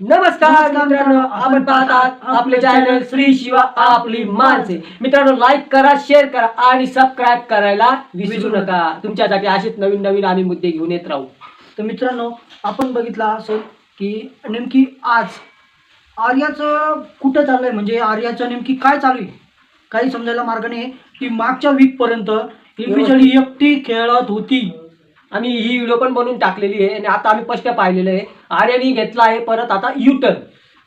नमस्कार मित्रांनो आपण पाहतात आपले चॅनल श्री शिवा आपली माणसे. मित्रांनो लाईक करा शेअर करा आणि सबस्क्राईब करायला विसरू नका. तुमच्यासाठी असेच नवीन नवीन आम्ही मुद्दे घेऊन येत राहू. तर मित्रांनो आपण बघितलं असेल की नेमकी आज आर्याचं कुठं चाललंय? म्हणजे आर्याचं नेमकी काय चालू आहे? काही समजायला मार्ग नाही ती मागच्या वीक पर्यंत इंडिव्हिज्युअली एकटी खेळत होती. आम्ही ही व्हिडिओ पण बनवून टाकलेली आहे आणि आता आम्ही स्पष्ट पाहिलेलं आहे. आर्यानी घेतला आहे परत आता युटर्न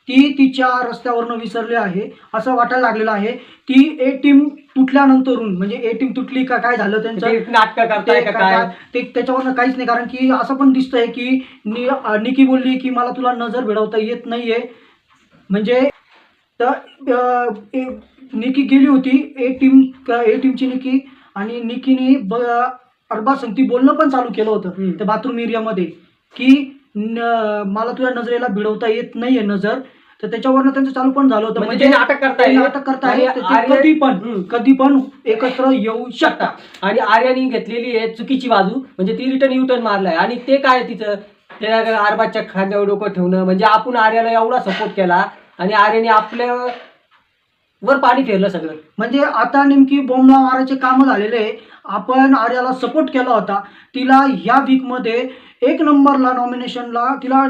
ती तिच्या रस्त्यावरनं विसरली आहे. असं वाटायला लागलेलं आहे. ती ए टीम तुटल्यानंतरून म्हणजे ए टीम तुटली का काय झालं त्यांचं? नाटक करताय का काय? ते त्याच्यावरनं काहीच नाही. कारण की असं पण दिसतंय की नि निकी बोलली की मला तुला नजर भिडवता येत नाहीये. म्हणजे तर निकी गेली होती ए टीम ए टीमची निकी. आणि निकीने ब अरबा संगती बोलणं पण चालू केलं होतं. त्या बाथरूम एरियामध्ये की मला तुझ्या नजरेला भिडवता येत नाहीये नजर तर त्याच्यावरनं त्यांचं चालू पण झालं होतं. म्हणजे ते नाटक करताय ते नाटक करताय आणि तर ते आर्य- कधी पण. कधी पण एकत्र येऊ शकता. शकता आणि आर्यानी घेतलेली आहे चुकीची बाजू म्हणजे ती रिटर्न युटर्न मारलाय. आणि ते काय तिचं? त्या आरबाच्या खांद्यावर डोकं ठेवणं म्हणजे आपण आर्याला एवढा सपोर्ट केला आणि आर्याने आपल्या वर पाणी फिरलं सगळं. म्हणजे आता नेमकी बोंबा मारायचे काम झालेले आहे. आपण आर्याला सपोर्ट केला होता. तिला ह्या वीकमध्ये एक नंबरला नॉमिनेशनला तिला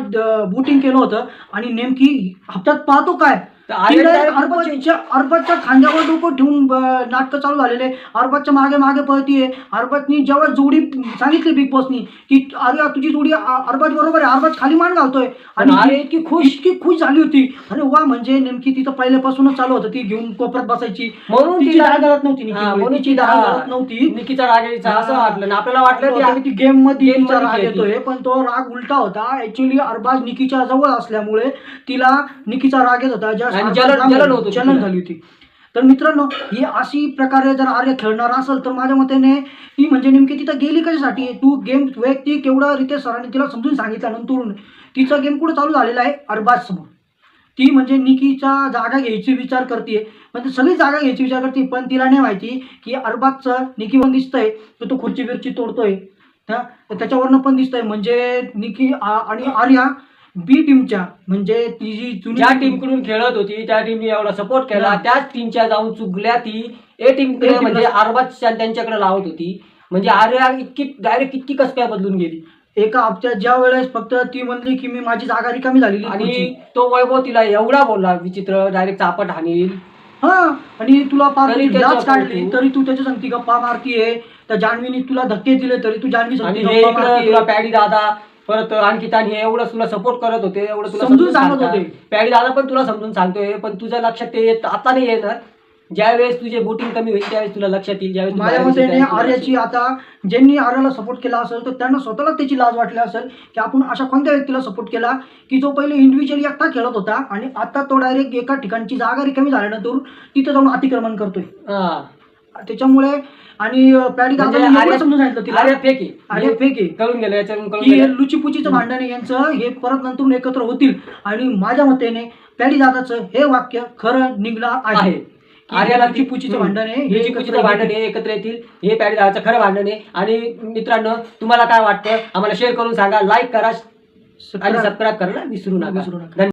बुटिंग केलं होतं. आणि नेमकी हप्त्यात पाहतो काय? Direct अरबाजच्या अरबाजच्या खांद्यावर डोकं ठेवून नाटक चालू झालेले. अरबाजच्या मागे मागे पळतीये. अरबाजनी जेव्हा जोडी सांगितली बिग बॉसनी की अरे तुझी जोडी अरबाज बरोबर आहे अरबाज खाली मान घालतोय. पण आणि ती इतकी खुश इतकी खुश झाली होती. अरे वा म्हणजे नेमकी तिथं पहिल्यापासूनच चालू होतं ती घेऊन कोपऱ्यात बसायची. म्हणून तिची तिला- दाद घालत नव्हती निकी हा, मुळे. म्हणून तिची तिला- दाद घालत नव्हती. निकीचा राग यायचा असं वाटलं. ना आपल्याला वाटलं की की गेममध्ये game तिचा मध्ये राग. येतोय. पण तो राग उलटा होता. ऍक्च्युली अरबाज निकीच्या जवळ असल्यामुळे तिला निकीचा राग येत होता. ज्या आणि जलन- जलन होती, जलन. झाली होती. तर मित्रांनो ही अशी प्रकारे जर आर्य खेळणार असेल तर माझ्या मतेने ती म्हणजे नेमकी तिथं गेली कशासाठी? तू गेम वैयक्तिक एवढं रितेश सरांनी तिला समजून सांगितल्यानंतर तिचा गेम कुठं चालू झालेला आहे? अरबाज समोर. ती म्हणजे निकीचा जागा घ्यायची विचार करते. म्हणजे सगळी जागा घ्यायची विचार करते पण तिला नाही माहिती की अरबाजचं निकी पण दिसतंय तर तो खुर्ची बिर्ची तोडतोय. हा, त्याच्यावरनं पण दिसतंय. म्हणजे निकी आणि आर्या बी टीमच्या म्हणजे ती जी जुनी ज्या टीमकडून खेळत होती त्या टीमने एवढा सपोर्ट केला हा. त्याच टीमच्या जाऊन चुकल्या ती ए टीम A team म्हणजे आरबाजच्या त्यांच्याकडे लावत होती म्हणजे आर्या इतकी डायरेक्ट इतकी कस काय बदलून गेली एका हप्त्यात ज्या वेळेस फक्त ती म्हणली की मी माझी जागा रिकामी झालेली आणि खुर्ची. तो वैभव तिला एवढा बोलला विचित्र डायरेक्ट चापट हानील हा आणि तुला पार तरी लाच काढली. तरी तू त्याच्या संगती गप्पा मारतीये त्या जान्हवीने तुला धक्के दिले तरी तू जान्हवी आणि संगती हे गप्पा इकडं मारतीये. तुला पॅडी दादा परत आणखी आणि हे एवढं तुला सपोर्ट करत होते एवढं तुला समजून सांगत. होते. पॅडी दादा पण तुला समजून सांगतोय पण तुझ्या लक्षात ते येत आता नाही येणार ज्यावेळेस तुझे बोटिंग कमी होईल त्यावेळेस तुला लक्षात येईल ज्यावेळेस तू माझ्या बाहेर मते दिसेल त्यावेळेस तुला आर्याची आता ज्यांनी आर्याला सपोर्ट केला असेल तर त्यांना स्वतःला त्याची लाज वाटली असेल की आपण अशा कोणत्या व्यक्तीला सपोर्ट केला की जो पहिले इंडिव्हिज्युअली एकटा खेळत होता आणि आता तो डायरेक्ट एका ठिकाणची जागा रिकामी झाल्यानंतर तिथं जाऊन अतिक्रमण करतोय हा. त्याच्यामुळे आणि पॅडी म्हणजे दादाने एवढं आर्या- समजून सांगितलं तिला. आर्या फेक. आहे. आर्या फेक. आहे कळून गेलं याच्यावरून कळून की हे गेलं. लुचीपुचीचं भांडण आहे यांचं हे परत नंतर एकत्र होतील. आणि माझ्या मतेने पॅडी दादाचं हे वाक्य खरं निघलं आहे. आहे. आर्याला ती लुचीपुचीचं भांडण आहे हे लुचीपुचीचं एकत्र भांडण. आहे एकत्र येतील. हे पॅडी दादाचं खरं भांडण आहे. आणि मित्रांनो तुम्हाला काय वाटतं? आम्हाला शेअर करून सांगा लाईक करा आणि. सबस्क्राईब करायला विसरू नका. विसरू नका. धन्यवाद.